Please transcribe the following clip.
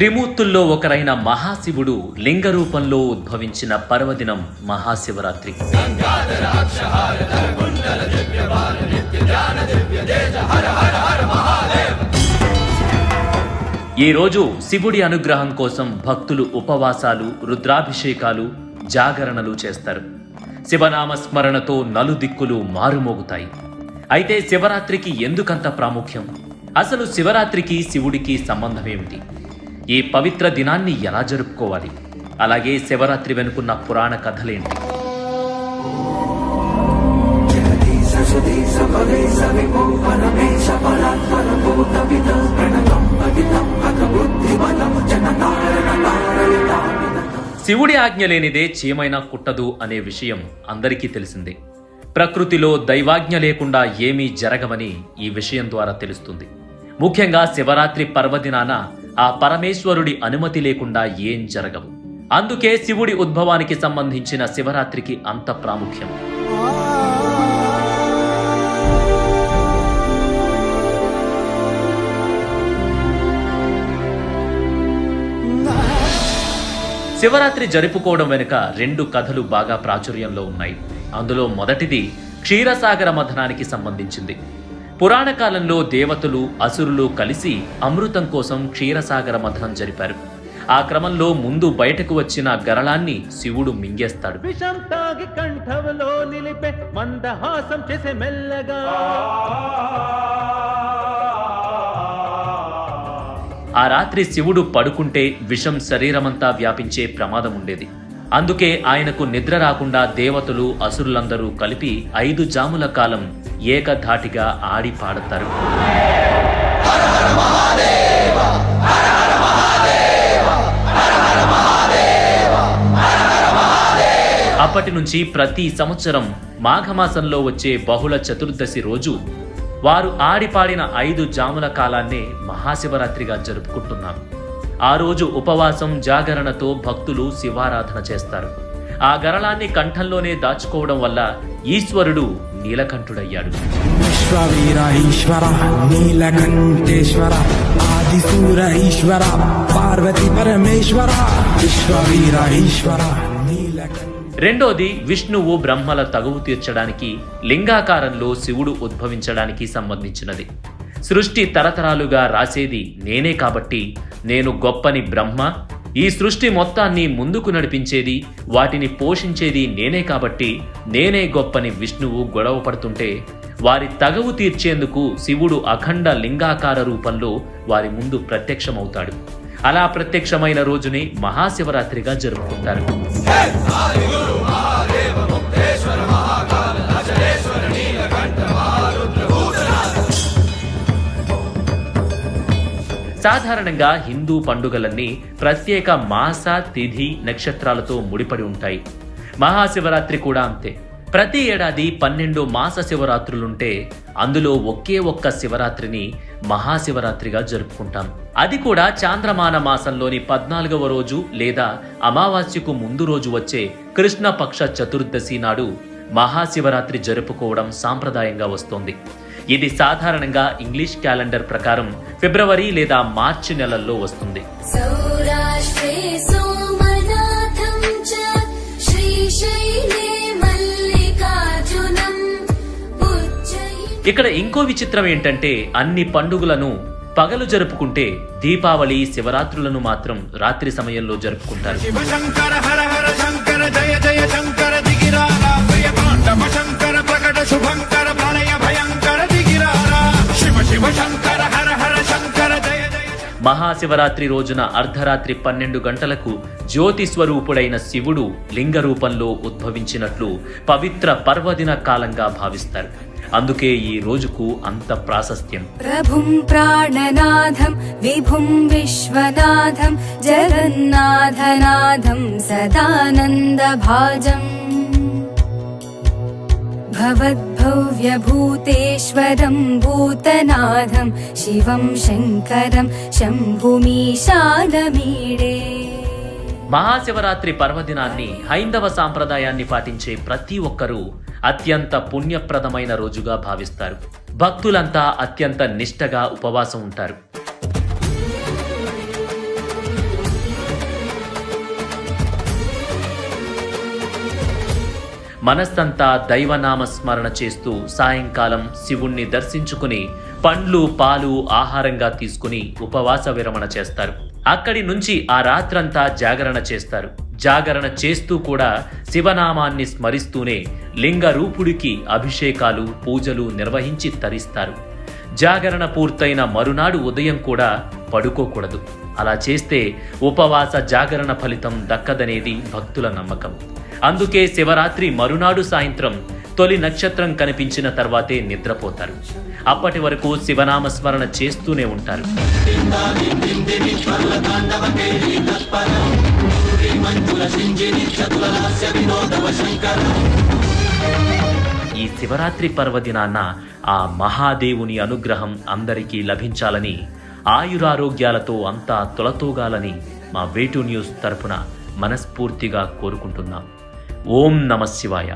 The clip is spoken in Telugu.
త్రిమూర్తుల్లో ఒకరైన మహాశివుడు లింగ రూపంలో ఉద్భవించిన పర్వదినం మహాశివరాత్రి. ఈ రోజు శివుడి అనుగ్రహం కోసం భక్తులు ఉపవాసాలు రుద్రాభిషేకాలు జాగరణలు చేస్తారు. శివనామ స్మరణతో నలుదిక్కులు మారుమోగుతాయి. అయితే శివరాత్రికి ఎందుకంత ప్రాముఖ్యం? అసలు శివరాత్రికి శివుడికి సంబంధం ఏమిటి ఈ పవిత్ర దినాన్ని ఎలా జరుపుకోవాలి? అలాగే శివరాత్రి వెనుకున్న పురాణ కథలేంటి? శివుడి ఆజ్ఞ లేనిదే చీమైనా కుట్టదు అనే విషయం అందరికీ తెలిసిందే. ప్రకృతిలో దైవాజ్ఞ లేకుండా ఏమీ జరగవని ఈ విషయం ద్వారా తెలుస్తుంది. ముఖ్యంగా శివరాత్రి పర్వదినాన ఆ పరమేశ్వరుడి అనుమతి లేకుండా ఏం జరగవు. అందుకే శివుడి ఉద్భవానికి సంబంధించిన శివరాత్రికి అంత ప్రాముఖ్యం. శివరాత్రి జరుపుకోవడం వెనుక రెండు కథలు బాగా ప్రాచుర్యంలో ఉన్నాయి. అందులో మొదటిది క్షీరసాగర మథనానికి సంబంధించింది. పురాణ కాలంలో దేవతలు అసురులు కలిసి అమృతం కోసం క్షీరసాగర మథనం జరిపారు. ఆ క్రమంలో ముందు బయటకు వచ్చిన గరళాన్ని శివుడు మింగేస్తాడు. విషం తాగి కంఠంలో నిలిపే మందహాసం చేసే మెల్లగా. ఆ రాత్రి శివుడు పడుకుంటే విషం శరీరమంతా వ్యాపించే ప్రమాదం ఉండేది. అందుకే ఆయనకు నిద్ర రాకుండా దేవతలు అసురులందరూ కలిపి ఐదు జాముల కాలం ఏకధాటిగా ఆడి పాడతారు. అప్పటి నుంచి ప్రతి సంవత్సరం మాఘమాసంలో వచ్చే బహుళ చతుర్దశి రోజు వారు ఆడిపాడిన ఐదు జాముల కాలాన్నే మహాశివరాత్రిగా జరుపుకుంటున్నాం. ఆ రోజు ఉపవాసం జాగరణతో భక్తులు శివారాధన చేస్తారు. ఆ గరళాన్ని కంఠంలోనే దాచుకోవడం వల్ల ఈశ్వరుడు నీలకంఠుడయ్యాడు. విశ్వవీర ఈశ్వర నీలకంఠేశ్వర ఆదిశూర ఈశ్వర పార్వతి పరమేశ్వర విశ్వవీర ఈశ్వర రెండోది విష్ణువు బ్రహ్మల తగువు తీర్చడానికి లింగాకారంలో శివుడు ఉద్భవించడానికి సంబంధించినది. సృష్టి తరతరాలుగా రాసేది నేనే కాబట్టి నేను గొప్పని బ్రహ్మ ఈ సృష్టి మొత్తాన్ని ముందుకు నడిపించేది వాటిని పోషించేది నేనే కాబట్టి నేనే గొప్పని విష్ణువు గొడవ పడుతుంటే వారి తగవు తీర్చేందుకు శివుడు అఖండ లింగాకార రూపంలో వారి ముందు ప్రత్యక్షమవుతాడు. అలా ప్రత్యక్షమైన రోజుని మహాశివరాత్రిగా జరుపుకుంటారు. సాధారణంగా హిందూ పండుగలన్నీ ప్రత్యేక మాస తిథి నక్షత్రాలతో ముడిపడి ఉంటాయి. మహాశివరాత్రి కూడా అంతే. ప్రతి ఏడాది పన్నెండు మాస శివరాత్రులుంటే అందులో ఒకే ఒక్క శివరాత్రిని మహాశివరాత్రిగా జరుపుకుంటాం. అది కూడా చాంద్రమాన మాసంలోని పద్నాలుగవ రోజు లేదా అమావాస్యకు ముందు రోజు వచ్చే కృష్ణపక్ష చతుర్దశి నాడు మహాశివరాత్రి జరుపుకోవడం సాంప్రదాయంగా వస్తోంది. ఇది సాధారణంగా ఇంగ్లీష్ క్యాలెండర్ ప్రకారం ఫిబ్రవరి లేదా మార్చి నెలల్లో వస్తుంది. ఇక్కడ ఇంకో విచిత్రం ఏంటంటే అన్ని పండుగలను పగలు జరుపుకుంటే దీపావళి శివరాత్రులను మాత్రం రాత్రి సమయంలో జరుపుకుంటారు. జయ జయ శంకర శంకర ప్రకట శుభంకర. మహాశివరాత్రి రోజున అర్ధరాత్రి పన్నెండు గంటలకు జ్యోతి స్వరూపుడైన శివుడు లింగ రూపంలో ఉద్భవించినట్లు పవిత్ర పర్వదిన కాలంగా భావిస్తారు. అందుకే ఈ రోజుకు అంత ప్రాశస్త్యం. ప్రభుం ప్రాణనాథం విభుం విశ్వనాథం జగన్నాథనాథం సదానంద భాజం भवद्भव्यभूतेश्वरं भूतनाथं शिवं शङ्करं शम्भुमीशानमीडे మహాశివరాత్రి పర్వదినాన్ని హైందవ సాంప్రదాయాన్ని పాటించే ప్రతి ఒక్కరూ అత్యంత పుణ్యప్రదమైన రోజుగా భావిస్తారు భక్తులంతా అత్యంత నిష్టగా ఉపవాసం ఉంటారు మనస్సంతా దైవనామ స్మరణ చేస్తూ సాయంకాలం శివుణ్ణి దర్శించుకుని పండ్లు పాలు ఆహారంగా తీసుకుని ఉపవాస విరమణ చేస్తారు. అక్కడి నుంచి ఆ రాత్రంతా జాగరణ చేస్తారు. జాగరణ చేస్తూ కూడా శివనామాన్ని స్మరిస్తూనే లింగ రూపుడికి అభిషేకాలు పూజలు నిర్వహించి తరిస్తారు. జాగరణ పూర్తయిన మరునాడు ఉదయం కూడా పడుకోకూడదు. అలా చేస్తే ఉపవాస జాగరణ ఫలితం దక్కదనేది భక్తుల నమ్మకం. అందుకే శివరాత్రి మరునాడు సాయంత్రం తొలి నక్షత్రం కనిపించిన తర్వాతే నిద్రపోతారు. అప్పటి వరకు శివనామ స్మరణ చేస్తూనే ఉంటారు. ఈ శివరాత్రి పర్వదినాన ఆ మహాదేవుని అనుగ్రహం అందరికీ లభించాలని ఆయురారోగ్యాలతో అంతా తొలతూగాలని మా వేటు న్యూస్ తరపున మనస్ఫూర్తిగా కోరుకుంటున్నాం. ఓం నమ శివాయ.